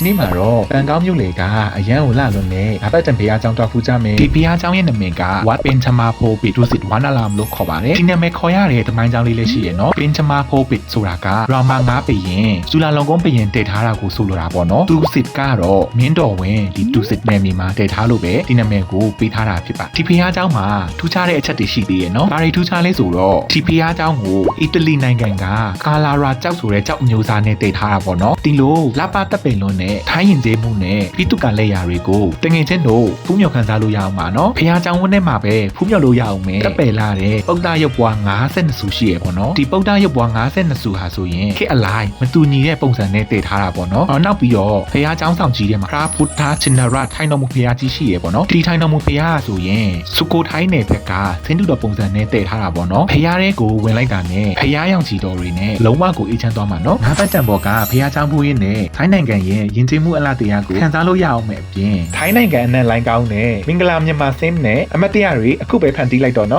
ဒီနေ့မှာတော့ပန်ကောင်းမြို့လေကအရန်ကိုလာလွန်နေငါဘက်တံဖရားကျောင်းတော်ဖူးကြမယ်ဒီဖရားကျောင်းရဲ့နာမည်က Wat Pin Chama Pho Pit Dusit Wan Alam လို့ခေါ်ပါတယ်ဒီနာမည်ခေါ်ရတဲ့တမိုင်းကျောင်းလေးလည်းရှိရနော် Pin Chama Pho Pit ဆိုတာကရာမာငါးပရင်ဇူလာလုံကုန်းပရင်တည်ထားတာကိုဆိုလိုတာပေါ့နော် Dusit ကတော့မင်းတော်ဝင်ဒီ Dusit နယ်မြေမှာတည်ထားလို့ပဲဒီနာမည်ကိုပေးထားတာဖြစ်ပါဒီဖရားကျောင်းမှာထူးခြားတဲ့အချက်တွေရှိသေးရဲ့နော်ဘာတွေထူးခြားလဲဆိုတော့ဒီဖရားကျောင်းကိုအီတလီနိုင်ငံကကာလာရာကျောက်ဆိုတဲ့ကျောက်အမျိုးအစားနဲ့တည်ထားတာပေါ့နော်ဒီလိုလပတပ်ပင်လွန်းနဲ့ထိုင်းရင်ကျေးမှုနဲ့ပြီးတုကလက်ရာတွေကိုတငယ်ချင်းတို့ဖူးမြော်ခန်းစားလို့ရအောင်ပါနော်ဖရားကျောင်းဝန်းထဲမှာပဲဖူးမြော်လို့ရအောင်မယ်တပ်ပယ်လာတဲ့ပုဒ္ဒရုပ်ပွား52ဆူရှိရပေါ့နော်ဒီပုဒ္ဒရုပ်ပွား52ဆူဟာဆိုရင်ခေတ်အလိုက်မတူညီတဲ့ပုံစံနဲ့တည်ထားတာပေါ့နော်အော်နောက်ပြီးတော့ဖရားကျောင်းဆောင်ကြီးထဲမှာဖရာဖုဒ္ဓချင်နရထိုင်းတော်မူဖရားကြီးရှိရပေါ့နော်ဒီထိုင်းတော်မူဖရားဆိုရင်စုကိုထိုင်းနယ်ဘက်ကဆင်းတုတော်ပုံစံနဲ့တည်ထားတာပေါ့နော်ဖရားတဲ့ကိုဝင်လိုက်တာနဲ့ဖရားရောင်ချီတော်တွေနဲ့လုံးဝကိုအေးချမ်းသွားမှာနော်ငါးဘက်တံဘော်ကဖရားကျောင်းဘူးရင်းနဲ့ထိုင်းနိုင်ငံရဲ့ယဉ်ကျေးမှုအလားတရားကိုခံစားလို့ရအောင်မဲ့အပြင်ထိုင်းနိုင်ငံအနက်လိုင်းကောင်းနဲ့မင်္ဂလာမြန်မာစင်းနဲ့အမတ်တရားတွေအခုပဲဖန်တီးလိုက်တော့နော်